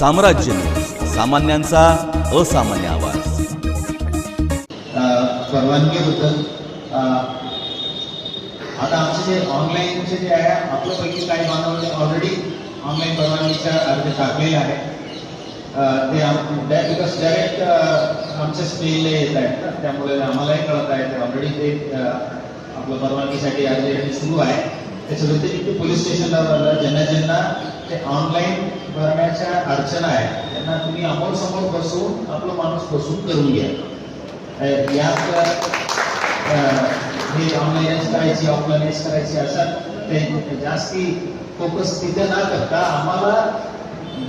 साम्राज्य. सामान्यांचा असामान्य आवाज. परवानगी परवानगीबद्दल आता आमचे जे ऑनलाईनचे जे आहे आपल्यापैकी काही मानवाने ऑलरेडी ऑनलाईन परवानगीचा अर्ज टाकलेला आहे ते बिकॉज डायरेक्ट आमच्या मेलला येत आहेत ना त्यामुळे आम्हालाही कळत आहे ते ऑलरेडी ते आपलं परवानगीसाठी अर्ज सुरू आहे. त्याच्या व्यतिरिक्त पोलीस स्टेशनला ज्यांना ज्यांना ते ऑनलाईन भरण्याच्या अडचण आहे त्यांना तुम्ही अमोल समोर बसून आपलं माणूस बसून करून घ्या. यात हे ऑनलाईनच करायची ऑफलाईनच करायची असं ते जास्ती फोकस तिथे ना करता आम्हाला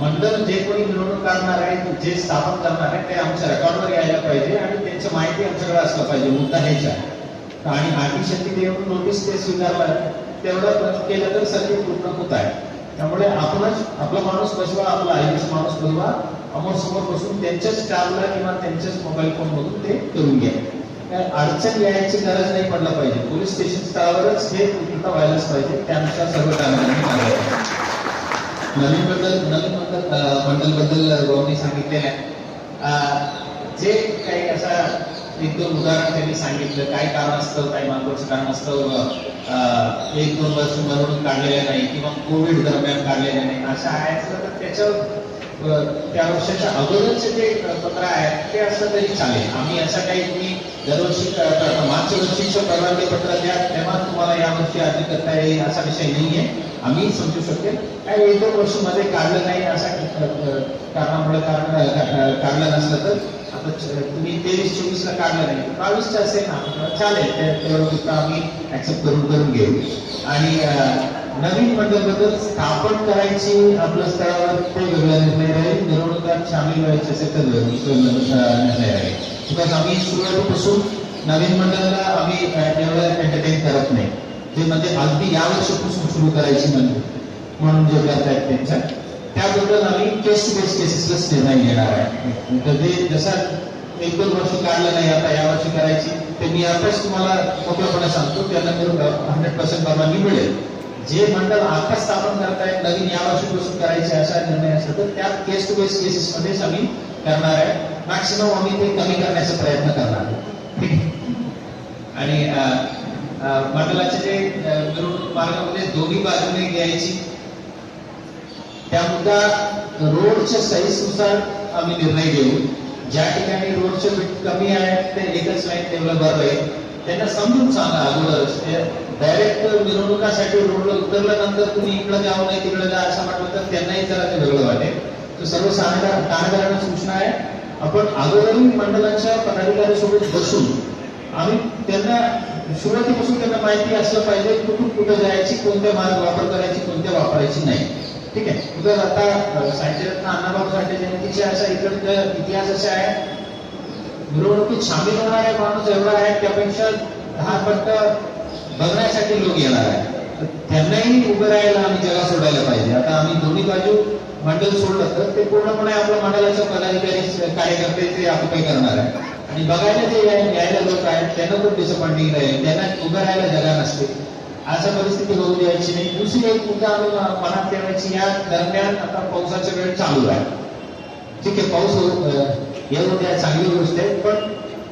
मंडळ जे कोणी निवडणूक काढणार आहे जे स्थापन करणार आहे ते आमच्या रेकॉर्डवर यायला पाहिजे आणि त्यांची माहिती आमच्याकडे असलं पाहिजे मुद्दा ह्याच्या. आणि आधी शक्ती देऊन नोटीस ते स्वीकारलं तेवढं केलं तर सगळे पूर्ण होत आहे. त्यामुळे आपणच आपला माणूस बसवा आपला आईचा माणूस बसवा समोर समोर बसून त्यांच्याच कारला किंवा त्यांच्याच मोबाईल फोन मधून ते करून घ्या. काय अडचण यायची गरज नाही पडला पाहिजे. पोलीस स्टेशन स्तरावरच हे पूर्णता व्हायलाच पाहिजे. त्यानुसार सर्व नवीन बद्दल नवीन बद्दल मंडलबद्दल रोहनने सांगितलेलं आहे. जे काही असा एक दोन उदाहरण त्यांनी सांगितलं काय कारण असतं काही महत्वाचं कारण असतं एक दोन वर्ष मिरवणूक काढलेल्या नाही किंवा कोविड दरम्यान काढलेल्या नाही. अशा आहे तर त्याच्यावर त्या वर्षाच्या अगोदरचे जे पत्र आहेत ते असलं तरी चालेल. आम्ही असं काही तुम्ही दरवर्षी मागच्या वर्षीचं परवानगी पत्र द्या तेव्हा तुम्हाला या गोष्टी अर्ज करता येईल असा विषय नाही आहे आम्ही समजू शकेल काय एक दोन वर्षमध्ये काढलं नाही असा कारणामुळे कारण काढलं नसलं तर आता तुम्ही तेवीस चोवीस ला काढलं नाही. बावीसचं असेल ना चालेल त्यावर आम्ही ऍक्सेप्ट करून करून घेऊ. आणि नवीन मंडळबद्दल स्थापन करायची आपल्या स्तरावर ते वेगळा निर्णय राहील. मिरवणुकात सामील व्हायचे असेल तर निर्णय राहील. बिकॉज आम्ही सुरुवातीपासून नवीन मंडळाला आम्ही एवढं एंटरटेन करत नाही. जे म्हणजे अगदी या वर्षापासून सुरू करायची म्हणजे म्हणून जे करतायत त्यांच्या. केस टू केसेसलाच निर्णय घेणार आहे तर जसं एक दोन वर्ष काढलं नाही आता या वर्षी करायची ते मी आताच तुम्हाला मोकळपणे सांगतो त्यांना हंड्रेड पर्सेंट परवानगी मिळेल जे मंडळ आता स्थापन करतायत नवीन या वर्षीपासून करायचे असा निर्णय असेल तर त्यात केस टू केस केसेस मध्येच आम्ही करणार आहे मॅक्सिमम आम्ही ते कमी करण्याचा प्रयत्न करणार आणि मंडळाचे जे मिरवणूक मार्गामध्ये दोन्ही बाजूने घ्यायची त्या मुद्दा रोडच्या साईजनुसार आम्ही निर्णय घेऊ. ज्या ठिकाणी रोडचे कमी आहेत ते एकच लाईन तेवढं बरं आहे. त्यांना समजून सांगा अगोदरच. डायरेक्ट मिरवणुकासाठी रोडला उतरल्यानंतर तुम्ही इकडं जाऊ नये तिकडे जा असं म्हटलं तर त्यांनाही जरा ते वेगळं वाटेल. तर सर्व ठाणेदारांना सूचना आहे. आपण अगोदरही मंडळाच्या पदाधिकारी सोबत बसून आम्ही त्यांना सुरुवातीपासून त्यांना माहिती असलं पाहिजे कुठून कुठं जायची कोणत्या मार्ग वापर करायची कोणत्या वापरायची नाही. ठीक आहे. तर आता साहित्यरत्न अण्णाभाऊ साठे जयंतीचे असा इकडं इतिहास असा आहे. मिरवणुकीत सामील होणारा माणूस एवढा आहे त्यापेक्षा दहा पट बघण्यासाठी लोक येणार आहे तर त्यांनाही उभं राहायला आम्ही जगा सोडायला पाहिजे. आता आम्ही दोन्ही बाजू मंडळ सोडलं तर ते पूर्णपणे आपल्या मंडळाच्या पदाधिकारी कार्यकर्ते ते ऑक्युपाय करणार आहे आणि बघायला जे यायला लोक आहेत त्यांना खूप डिसअपॉइंटिंग राहील. त्यांना उभं राहायला जगा नसते. अशा परिस्थिती होऊ द्यायची नाही. दुसरी एक मुद्दा मनात ठेवायची या दरम्यान आता पावसाचा वेळ चालू आहे. ठीक आहे पाऊस हो, येऊ द्या चांगली गोष्ट आहे. पण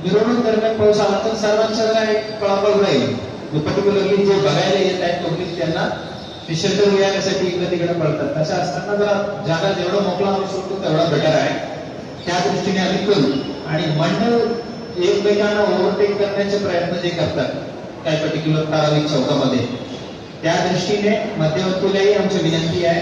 मिरवणूक दरम्यान पाऊस आला तर सर्वांच्या एक पळापळ राहील. पर्टिक्युलरली जे बघायला येत आहेत पब्लिक त्यांना ते शेल्टर मिळण्यासाठी इकडे तिकडे पळतात. तसं असताना जरा जागा जेवढा मोकळा असू शकतो तेवढा बेटर आहे. त्या दृष्टीने आम्ही करू. आणि मंडळ एकमेकांना ओव्हरटेक करण्याचे प्रयत्न जे करतात काय पर्टिक्युलर ठराविक चौकामध्ये? त्या दृष्टीने मध्यवर्तीलाही आमची विनंती आहे.